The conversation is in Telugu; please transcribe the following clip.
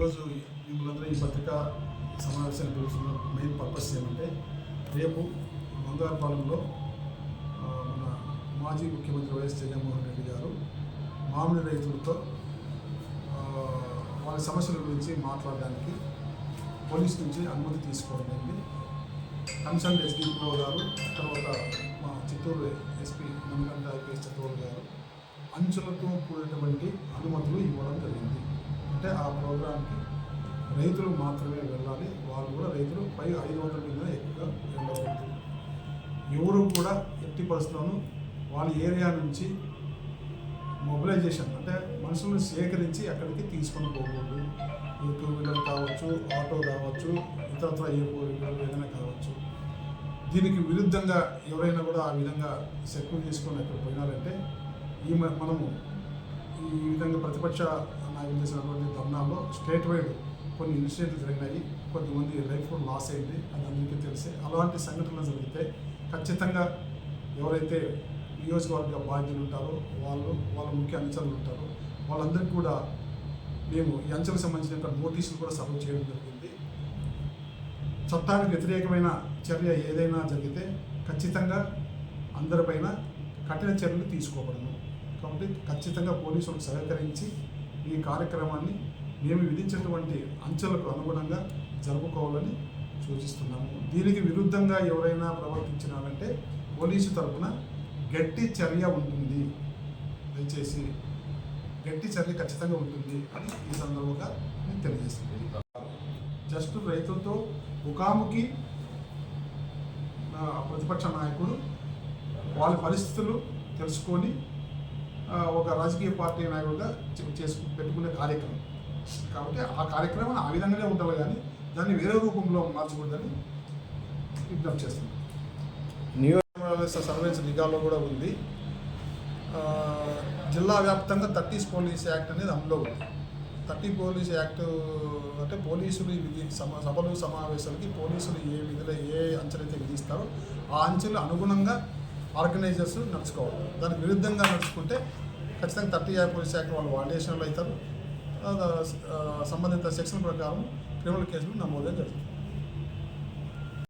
ఈరోజు మిమ్మల్ందరూ ఈ పత్రిక సమావేశాన్ని పిలుస్తున్న మెయిన్ పర్పస్ ఏమంటే రేపు బంగారుపాలెంలో మన మాజీ ముఖ్యమంత్రి వైఎస్ జగన్మోహన్ రెడ్డి గారు మామిడి రైతులతో వారి సమస్యల గురించి మాట్లాడడానికి పోలీస్ నుంచి అనుమతి తీసుకోవడండి కమిషన్ ఎస్పీ గోల్ గారు తర్వాత మా చిత్తూరు ఎస్పీ మణికంఠ ఐపీఎస్ చక్రవర్తి గారు అంచులతో కూడినటువంటి అనుమతులు ఇవ్వడం జరిగింది. అంటే ఆ ప్రోగ్రాంకి రైతులు మాత్రమే వెళ్ళాలి. వాళ్ళు కూడా రైతులు పై ఐదు వందల మీద ఎక్కువగా వెళ్ళకూడదు. ఎవరు కూడా ఎట్టి పరిస్థితులను వాళ్ళ ఏరియా నుంచి మొబిలైజేషన్ అంటే మనుషులను సేకరించి అక్కడికి తీసుకొని పోకూడదు. ఈ టూ వీలర్ కావచ్చు ఆటో కావచ్చు ఇతరత్ర ఏ ఏదైనా కావచ్చు. దీనికి విరుద్ధంగా ఎవరైనా కూడా ఆ విధంగా సెక్యూర్ చేసుకొని అక్కడ పోయినారంటే ఈ మనము ఈ విధంగా ప్రతిపక్ష నాయకులు చేసినటువంటి ధర్నాల్లో స్టేట్ వైడ్ కొన్ని ఇనిషియేటివ్ జరిగినాయి. కొంతమంది లైఫ్ లాస్ అయింది. అది అందరికీ తెలిసే. అలాంటి సంఘటనలు జరిగితే ఖచ్చితంగా ఎవరైతే నియోజకవర్గ బాధ్యులు ఉంటారో వాళ్ళు వాళ్ళ ముఖ్య అంచనాలు ఉంటారో వాళ్ళందరికీ కూడా మేము ఈ అంచెలకు సంబంధించిన నోటీసులు కూడా సర్వ్ చేయడం జరిగింది. చట్టానికి వ్యతిరేకమైన చర్య ఏదైనా జరిగితే ఖచ్చితంగా అందరిపైన కఠిన చర్యలు తీసుకోబడను. కాబట్టి ఖచ్చితంగా పోలీసులకు సహకరించి ఈ కార్యక్రమాన్ని మేము విధించినటువంటి అంచెలకు అనుగుణంగా జరుపుకోవాలని సూచిస్తున్నాము. దీనికి విరుద్ధంగా ఎవరైనా ప్రవర్తించినారంటే పోలీసు తరఫున గట్టి చర్య ఉంటుంది. దయచేసి గట్టి చర్య ఖచ్చితంగా ఉంటుంది అని ఈ సందర్భంగా నేను తెలియజేస్తుంది జస్ట్ రైతులతో ముఖాముఖి ప్రతిపక్ష నాయకుడు వాళ్ళ పరిస్థితులు తెలుసుకొని ఒక రాజకీయ పార్టీ నాయకుడిగా చే- చేసుకు పెట్టుకునే కార్యక్రమం. కాబట్టి ఆ కార్యక్రమం ఆ విధంగానే ఉండాలి కానీ దాన్ని వేరే రూపంలో మార్చకూడదని విజ్ఞప్తి చేస్తున్నాం. నియోజక సర్వేస్ నిఘాలో కూడా ఉంది. జిల్లా వ్యాప్తంగా థర్టీస్ పోలీస్ యాక్ట్ అనేది అమల్లో ఉంది. థర్టీ పోలీస్ యాక్ట్ అంటే పోలీసులు విధి సమ సభలు సమావేశాలకి పోలీసులు ఏ విధులు ఏ అంచెలైతే విధిస్తారో ఆ అంచెలు అనుగుణంగా ఆర్గనైజర్స్ నడుచుకోవాలి. దానికి విరుద్ధంగా నడుచుకుంటే ఖచ్చితంగా థర్టీ యాక్ట్ పోలీస్ యాక్ట్ వాళ్ళు వాల్యుయేషన్లు అవుతారు. సంబంధిత సెక్షన్ ప్రకారం క్రిమినల్ కేసులు నమోదే జరుగుతుంది